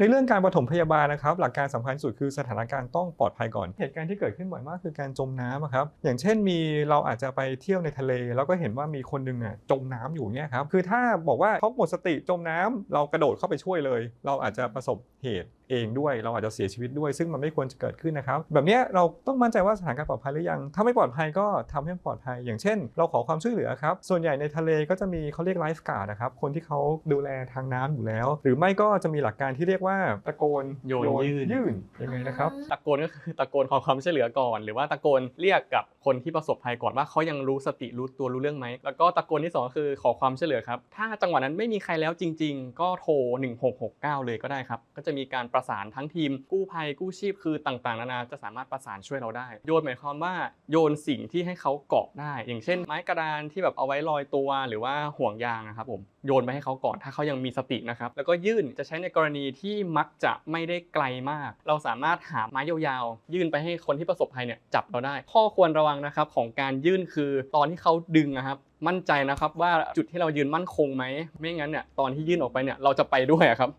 ในเรื่องการปฐมพยาบาลนะครับ หลักการสำคัญสุดคือสถานการณ์ต้องปลอดภัยก่อน เหตุการณ์ที่เกิดขึ้นบ่อยมากคือการจมน้ำครับ อย่างเช่นมีเราอาจจะไปเที่ยวในทะเล แล้วก็เห็นว่ามีคนหนึงอะจมน้ำอยู่เนี่ยครับ คือถ้าบอกว่าเขาหมดสติจมน้ำเรากระโดดเข้าไปช่วยเลย เราอาจจะประสบเหตุ เองด้วย เราอาจจะเสียชีวิตด้วย ซึ่งมันไม่ควรจะเกิดขึ้นนะครับ แบบเนี้ยเราต้องมั่นใจว่าสถานการณ์ปลอดภัยหรือยัง ถ้าไม่ปลอดภัยก็ทำให้มันปลอดภัย อย่างเช่น เราขอความช่วยเหลือครับ ส่วนใหญ่ในทะเลก็จะมีเขาเรียกไลฟ์การ์ดนะครับ คนที่เขาดูแลทางน้ำอยู่แล้ว หรือไม่ก็จะมีหลักการที่เรียกว่าตะโกนโยนยื่นยื่นยังไงนะครับตะโกนก็คือตะโกนขอความช่วยเหลือก่อน หรือว่าตะโกนเรียกกับคนที่ประสบภัยก่อนว่าเขายังรู้สติรู้ตัวรู้เรื่องไหมแล้วก็ตะโกนที่สองก็คือขอความช่วยเหลือครับถ้าจังหวะนั้นไม่มีใครแล้วจริง ๆ ก็โทร1669 เลยก็ได้ครับก็จะมีการประประสานทั้งทีมกู้ภัยกู้ชีพคือต่างๆ นานาจะสามารถประสานช่วยเราได้ โยนหมายความว่าโยนสิ่งที่ให้เขาเกาะได้ อย่างเช่น ไม้กระดานที่แบบเอาไว้ลอยตัวหรือว่าห่วงยางนะครับผมโยนไปให้เขาก่อนถ้าเขายังมีสตินะครับแล้วก็ยื่นจะใช้ในกรณีที่มักจะไม่ได้ไกลมาก เราสามารถหาไม้ยาวๆ ยื่นไปให้คนที่ประสบภัยเนี่ยจับเราได้ ข้อควรระวังนะครับของการยื่นคือตอนที่เขาดึงนะครับมั่นใจนะครับว่าจุดที่เรายืนมั่นคงไหมไม่งั้นเนี่ยตอนที่ยื่นออกไปเนี่ยเราจะไปด้วยครับ